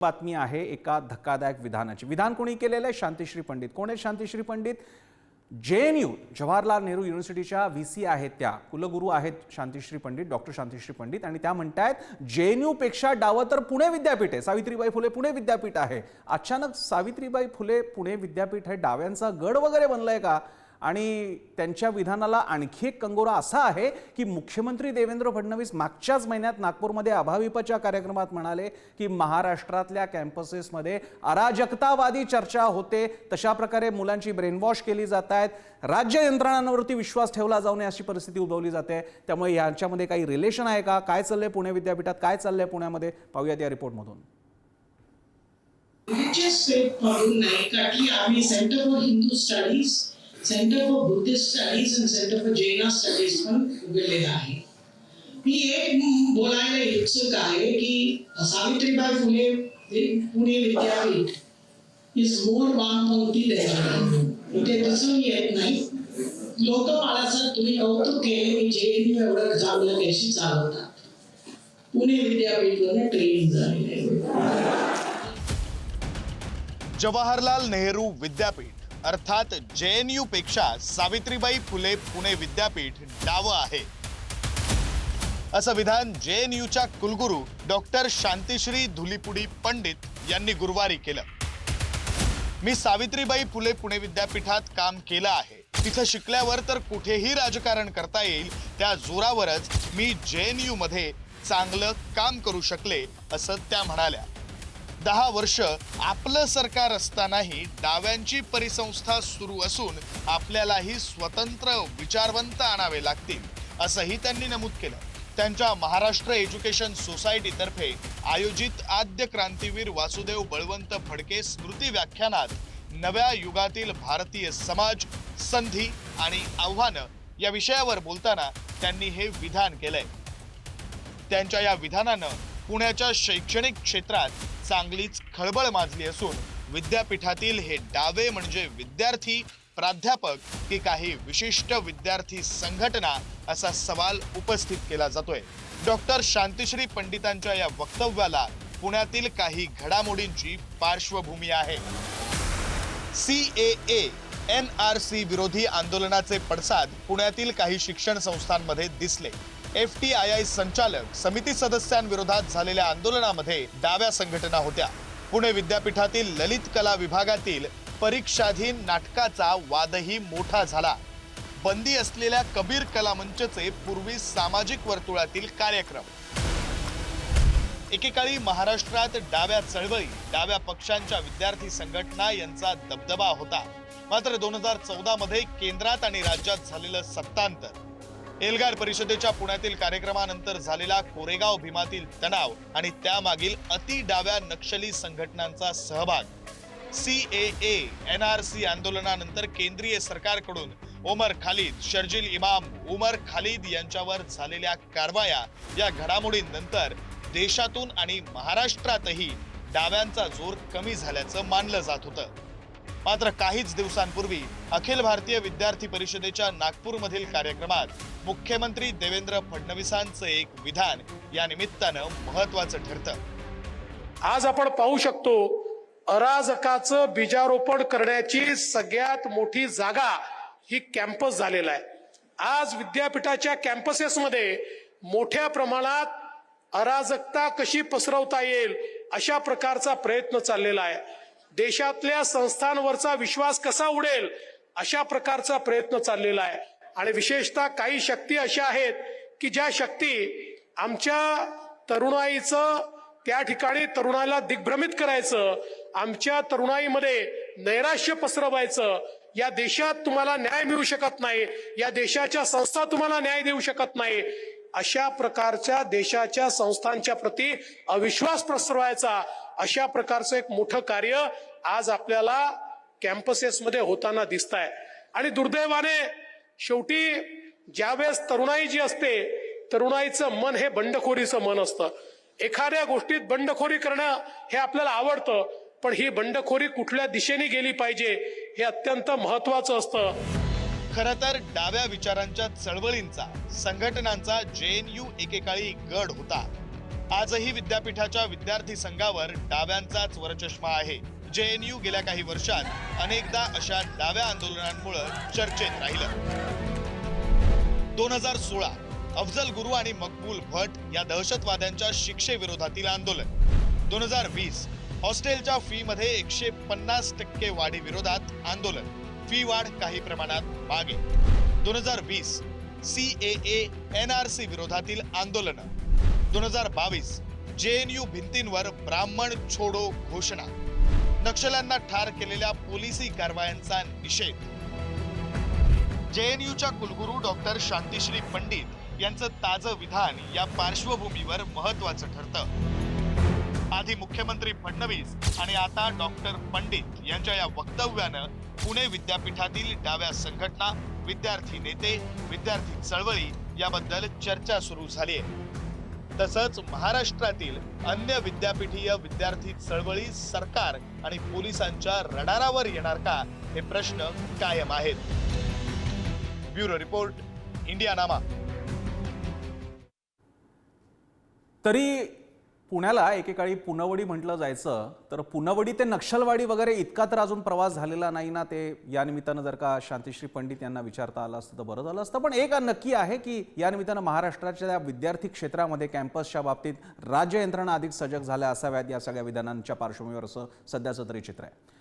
बातमी आहे एका धक्कादायक विधानाची. विधान कोणी केलेलं आहे? शांतिश्री पंडित. कोण आहेत Shantishree Pandit? J N U Jawaharlal Nehru युनिव्हर्सिटीच्या V C आहेत त्या. कुलगुरू आहेत शांतिश्री पंडित डॉक्टर शांतिश्री पंडित. आणि त्या म्हणतायत जे एनपेक्षा डावं तर पुणे विद्यापीठ आहे. सावित्रीबाई फुले पुणे विद्यापीठ आहे. अचानक सावित्रीबाई फुले पुणे विद्यापीठ हे डाव्यांचा गड वगैरे बनलाय का? आणि त्यांच्या विधानाला आणखी एक कंगोरा असा आहे की मुख्यमंत्री देवेंद्र फडणवीस मागच्याच महिन्यात नागपूरमध्ये अभाविपच्या कार्यक्रमात म्हणाले की महाराष्ट्रातल्या कॅम्पसेसमध्ये अराजकतावादी चर्चा होते. तशा प्रकारे मुलांची ब्रेनवॉश केली जात आहेत. राज्य यंत्रणांवरती विश्वास ठेवला जाऊ नये अशी परिस्थिती उद्भवली जाते. त्यामुळे यांच्यामध्ये काही रिलेशन आहे का? काय चाललंय पुणे विद्यापीठात? काय चाललंय पुण्यामध्ये? पाहूयात या रिपोर्टमधून रिलीजियस म्हणून नाही का की आम्ही centre for Hindu studies centre for Buddhist studies and centre for Jain studies पण उघडलेलं आहे. मी एक बोलायला इच्छुक आहे की सावित्रीबाई फुले पुणे विद्यापीठ इज मोर वामपंथी इथे दिसून येत नाही. लोक मला सर तुम्ही कौतुक केले की जे एवढं चांगलं कशी चालवतात. पुणे विद्यापीठमध्ये ट्रेनिंग झालेलं आहे. जवाहरलाल नेहरू विद्यापीठ. अर्थात जे एन यू पेक्षा सावित्रीबाई फुले पुणे विद्यापीठ डावं आहे. असं विधान जे एन यूच्या कुलगुरू डॉक्टर शांतिश्री धुलीपुडी पंडित यांनी गुरुवारी केलं. मी सावित्रीबाई फुले पुणे विद्यापीठात काम केलं आहे. तिथं शिकल्यावर तर कुठेही राजकारण करता येईल त्या जोरावरच मी जे एन यू मध्ये चांगलं काम करू शकले असं त्या म्हणाल्या. दहा वर्ष आपलं सरकार असतानाही डाव्यांची परिसंस्था सुरू असून आपल्यालाही स्वतंत्र विचारवंत आणावे लागतील असंही त्यांनी नमूद केलं. त्यांच्या महाराष्ट्र एज्युकेशन सोसायटीतर्फे आयोजित आद्य क्रांतीवीर वासुदेव बळवंत फडके स्मृती व्याख्यानात नव्या युगातील भारतीय समाज संधी आणि आव्हानं या विषयावर बोलताना त्यांनी हे विधान केलंय. त्यांच्या या विधानानं पुण्याच्या शैक्षणिक क्षेत्रात चांगलीच खळबळ माजली असून विद्यापीठातील हे डावे म्हणजे विद्यार्थी प्राध्यापक की काही विशिष्ट विद्यार्थी संघटना असा सवाल उपस्थित केला जातोय. डॉक्टर शांतिश्री पंडितांच्या या वक्तव्याला पुण्यातील काही घडामोडींची पार्श्वभूमी आहे. C A N R C विरोधी आंदोलनाचे पडसाद पुण्यातील काही शिक्षण संस्थांमध्ये दिसले. एफ टी आय आय संचालक समिती सदस्यांविरोधात झालेल्या आंदोलनामध्ये डाव्या संघटना होत्या. पुणे विद्यापीठातील ललित कला विभागातील परीक्षाधीन नाटकाचा वादही मोठा झाला. बंदी असलेल्या कबीर कला मंचचे पूर्वी सामाजिक वर्तुळातील कार्यक्रम. एकेकाळी महाराष्ट्रात डाव्या चळवळी डाव्या पक्षांच्या विद्यार्थी संघटना यांचा दबदबा होता. मात्र दोन हजार चौदा मध्ये केंद्रात आणि राज्यात झालेलं सत्तांतर एल्गार परिषदेच्या पुण्यातील कार्यक्रमानंतर झालेला कोरेगाव भीमातील तणाव आणि त्यामागील अति डाव्या नक्षली संघटनांचा सहभाग. C A N R C आंदोलनानंतर केंद्रीय सरकारकडून ओमर खालिद शर्जिल इमाम उमर खालिद यांच्यावर झालेल्या कारवाया या घडामोडींनंतर देशातून आणि महाराष्ट्रातही डाव्यांचा जोर कमी झाल्याचं मानलं जात होतं. मात्र काहीच दिवसांपूर्वी अखिल भारतीय विद्यार्थी परिषदेच्या नागपूरमधील कार्यक्रमात मुख्यमंत्री देवेंद्र फडणवीसांचं एक विधान या निमित्तानं महत्वाचं ठरतं. आज आपण पाहू शकतो अराजकाचं बीजारोपण करण्याची सगळ्यात मोठी जागा ही कॅम्पस झालेला आहे. आज विद्यापीठाच्या कॅम्पसेसमध्ये मोठ्या प्रमाणात अराजकता कशी पसरवता येईल अशा प्रकारचा प्रयत्न चाललेला आहे. देशातल्या संस्थांवरचा विश्वास कसा उडेल अशा प्रकारचा प्रयत्न चाललेला आहे. आणि विशेषतः काही शक्ती अशा आहेत की ज्या शक्ती आमच्या तरुणाईचं त्या ठिकाणी तरुणाला दिग्भ्रमित करायचं आमच्या तरुणाईमध्ये नैराश्य पसरवायचं या देशात तुम्हाला न्याय मिळू शकत नाही या देशाच्या संस्था तुम्हाला न्याय देऊ शकत नाही अशा प्रकारच्या देशाच्या संस्थांच्या प्रती अविश्वास पसरवायचा अशा प्रकारचं एक मोठं कार्य आज आपल्याला कॅम्पसेसमध्ये होताना दिसत आहे आणि दुर्दैवाने शेवटी ज्यावेळेस तरुणाई जी असते तरुणाईचं मन हे बंडखोरीचं मन असतं. एखाद्या गोष्टीत बंडखोरी करणं हे आपल्याला आवडतं पण ही बंडखोरी कुठल्या दिशेने गेली पाहिजे हे अत्यंत महत्वाचं असतं. खर तर डाव्या विचारांच्या चळवळींचा संघटनांचा जे एन यू एकेकाळी गड होता. आजही विद्यापीठाच्या विद्यार्थी संघावर डाव्यांचाच वरचष्मा आहे. जे एन यू गेल्या काही वर्षात अनेकदा अशा डाव्या आंदोलनांमुळे चर्चेत राहिलं. दोन हजार सोळा अफजल गुरु आणि मकबूल भट या दहशतवाद्यांच्या शिक्षेविरोधातील आंदोलन. दोन हजार वीस हॉस्टेलच्या फी मध्ये एकशे पन्नास टक्के वाढीविरोधात आंदोलन. फी वाढ काही प्रमाणात मागे. दोन हजार वीस C A N R C विरोधातील आंदोलन. दोन हजार बावीस जे एन यू भिंतींवर ब्राह्मण छोडो घोषणा. नक्षल्यांना ठार केलेल्या पोलिसी कारवायांचा निषेध. जे एन यूच्या कुलगुरू डॉक्टर शांतिश्री पंडित यांचं ताजं विधान या पार्श्वभूमीवर महत्वाचं ठरतं. आधी मुख्यमंत्री फडणवीस आणि आता डॉक्टर पंडित यांच्या या वक्तव्यानं पुणे विद्यापीठातील डाव्या संघटना विद्यार्थी नेते विद्यार्थी चळवळी याबद्दल चर्चा सुरू झाली आहे तसंच महाराष्ट्रातील अन्य विद्यापीठीय विद्यार्थी चळवळी सरकार आणि पोलिसांच्या रडारावर येणार का? हे प्रश्न कायम आहेत. ब्युरो रिपोर्ट इंडिया नामा तरी पुण्याला एकेकाळी पुनवडी म्हटलं जायचं तर पुनवडी ते नक्षलवाडी वगैरे इतका तर अजून प्रवास झालेला नाही ना ते. या निमित्तानं जर का शांतिश्री पंडित यांना विचारता आलं असतं तर बरं झालं असतं. पण एक नक्की आहे की या निमित्तानं महाराष्ट्राच्या त्या विद्यार्थी क्षेत्रामध्ये कॅम्पसच्या बाबतीत राज्य यंत्रणा अधिक सजग झाल्या असाव्यात या सगळ्या विधानांच्या पार्श्वभूमीवर असं सध्याचं तरी चित्र आहे.